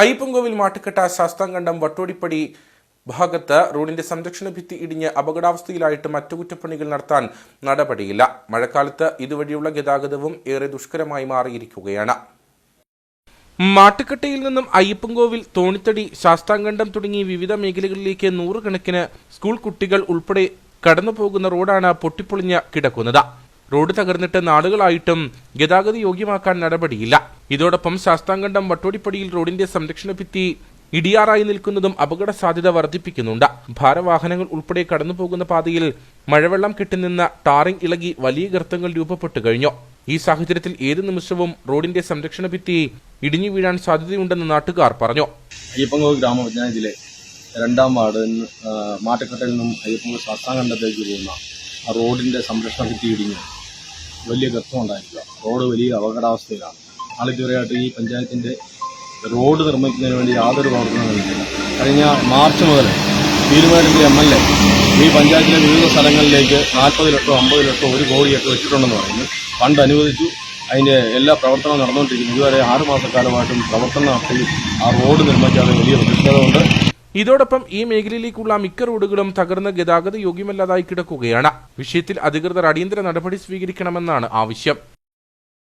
അയ്യപ്പൻകോവിൽ മാട്ടുകെട്ട ശാസ്താംകണ്ടം വട്ടോടിപ്പടി ഭാഗത്ത് റോഡിന്റെ സംരക്ഷണ ഭിത്തി ഇടിഞ്ഞ് അപകടാവസ്ഥയിലായിട്ട് മറ്റു കുറ്റപ്പണികൾ നടത്താൻ നടപടിയില്ല. മഴക്കാലത്ത് ഇതുവഴിയുള്ള ഗതാഗതവും ഏറെ ദുഷ്കരമായി മാറിയിരിക്കുകയാണ്. മാട്ടുക്കട്ടയിൽ നിന്നും അയ്യപ്പൻകോവിൽ തോണിത്തടി ശാസ്താംകണ്ടം തുടങ്ങി വിവിധ മേഖലകളിലേക്ക് നൂറുകണക്കിന് സ്കൂൾ കുട്ടികൾ ഉൾപ്പെടെ കടന്നുപോകുന്ന റോഡാണ് പൊട്ടിപ്പൊളിഞ്ഞ് കിടക്കുന്നത്. റോഡ് തകർന്നിട്ട് നാളുകളായിട്ടും ഗതാഗത യോഗ്യമാക്കാൻ നടപടിയില്ല. ഇതോടൊപ്പം ശാസ്താംകണ്ടം വട്ടോടിപ്പടിയിൽ റോഡിന്റെ സംരക്ഷണ ഭിത്തി ഇടിയാറായി നിൽക്കുന്നതും അപകട സാധ്യത വർദ്ധിപ്പിക്കുന്നുണ്ട്. ഭാരവാഹനങ്ങൾ ഉൾപ്പെടെ കടന്നുപോകുന്ന പാതയിൽ മഴവെള്ളം കെട്ടിനിന്ന ടാറിംഗ് ഇളകി വലിയ ഗർത്തങ്ങൾ രൂപപ്പെട്ടു കഴിഞ്ഞു. ഈ സാഹചര്യത്തിൽ ഏത് നിമിഷവും റോഡിന്റെ സംരക്ഷണ ഭിത്തി ഇടിഞ്ഞു വീഴാൻ സാധ്യതയുണ്ടെന്ന് നാട്ടുകാർ പറഞ്ഞു. അയ്യപ്പങ്കോ ഗ്രാമപഞ്ചായത്തിലെ രണ്ടാം വാർഡ് ആ, നിന്നും അയ്യപ്പങ്കോ ശാസ്താംകണ്ടത്തേക്ക് പോകുന്ന ആ റോഡിന്റെ സംരക്ഷണ ഭിത്തി ഇടിഞ്ഞ് വലിയ ഗർത്തം ഉണ്ടായിരിക്കുക റോഡ് വലിയ അപകടാവസ്ഥയിലാണ്. നാളിതുവരെയായിട്ട് ഈ പഞ്ചായത്തിന്റെ റോഡ് നിർമ്മിക്കുന്നതിന് വേണ്ടി യാതൊരു പ്രവർത്തനവും കഴിഞ്ഞ മാർച്ച് മുതൽ തീരുമാനിച്ച എം എൽ എ ഈ പഞ്ചായത്തിലെ വിവിധ സ്ഥലങ്ങളിലേക്ക് നാൽപ്പത് ലക്ഷോ അമ്പത് ലക്ഷോ ഒരു കോടിയൊക്കെ വെച്ചിട്ടുണ്ടെന്ന് പറയുന്നു. ഫണ്ട് അനുവദിച്ചു. അതിന്റെ എല്ലാ പ്രവർത്തനവും നടന്നുകൊണ്ടിരിക്കുന്നു. ഇതുവരെ ആറ് മാസക്കാലമായിട്ടും പ്രവർത്തനം നടത്തി ആ റോഡ് നിർമ്മിക്കാതെ വലിയ പ്രതിഷേധമുണ്ട്. ഇതോടൊപ്പം ഈ മേഖലയിലേക്കുള്ള മിക്ക റോഡുകളും തകർന്ന് ഗതാഗത യോഗ്യമല്ലാതായി കിടക്കുകയാണ്. വിഷയത്തിൽ അധികൃതർ അടിയന്തര നടപടി സ്വീകരിക്കണമെന്നാണ് ആവശ്യം.